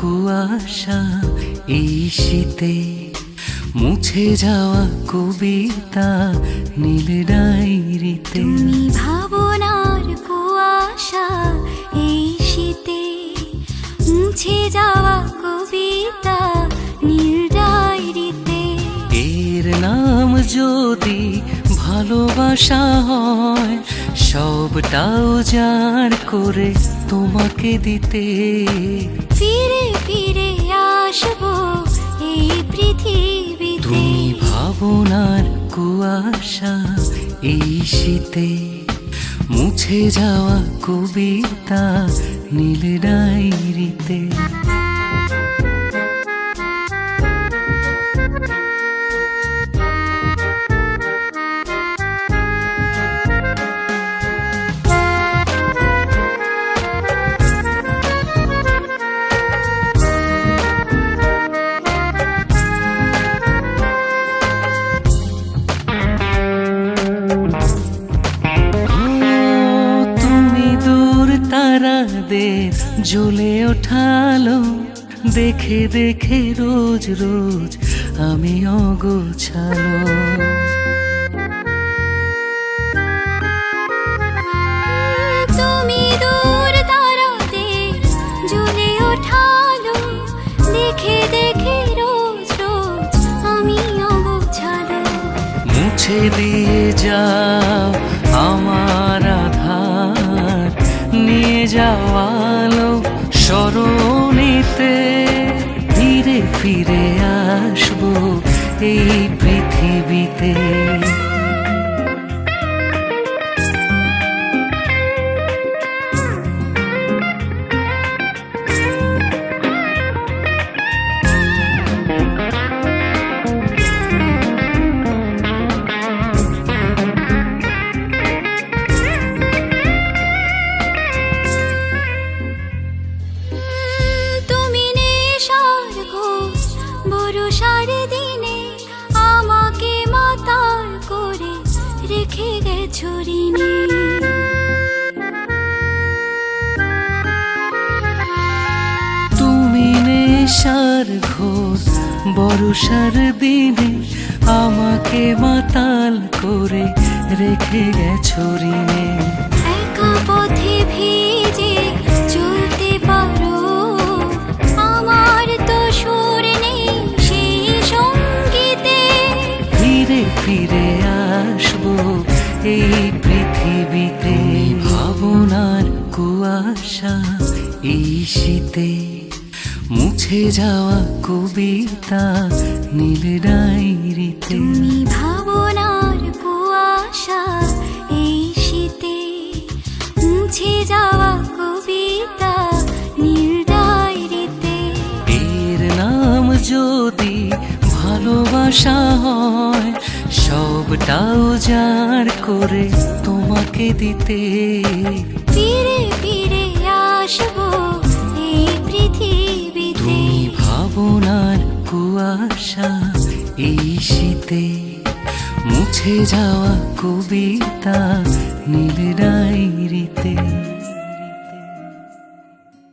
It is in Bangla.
কুয়াশা এই শীতে মুছে যাওয়া কবিতা নীল ডায়েরিতে। তুমি ভাবনার কুয়াশা এই শীতে মুছে যাওয়া কবিতা নীল ডায়েরিতে। এর নাম যদি ভালোবাসা হয় সবটাও জার করে তোমাকে দিতে। ফিরে ফিরে আসব এই পৃথিবীতে। তুমি ভাবনার কুয়াশা এই শীতে মুছে যাওয়া কবিতা নীল ডায়েরিতে। দূর তারাদের জ্বলে ওঠালো। দেখে দেখে রোজ রোজ আমি অগোছালো। মুছে দিয়ে যাও আমার যাওয়ালো সরণিতে ধীরে ফিরে আসব এই পৃথিবীতে। বরসার দিনে আমাকে মাতাল করে রেখে গেছো ঋণে তুমি নেশার ঘোর বর্ষার দিনে আমাকে মাতাল করে রেখে গেছো ঋণে একা পথে ভিজে ফিরে আসব এই পৃথিবীতে। ভাবনার কুয়াশা এই শীতে। মুছে যাওয়া কবিতা নীল ডায়েরিতে। তুমি ভাবনার কুয়াশা এই শীতে। মুছে যাওয়া কবিতা নীল ডায়েরিতে। এর নাম যদি ভালোবাসা হয় সবটাও জার করে তোমাকে দিতে। ফিরে ফিরে আসব এই পৃথিবীতে। তুমি ভাবনার কুয়াশা এই শীতে। মুছে যাওয়া কবিতা নীল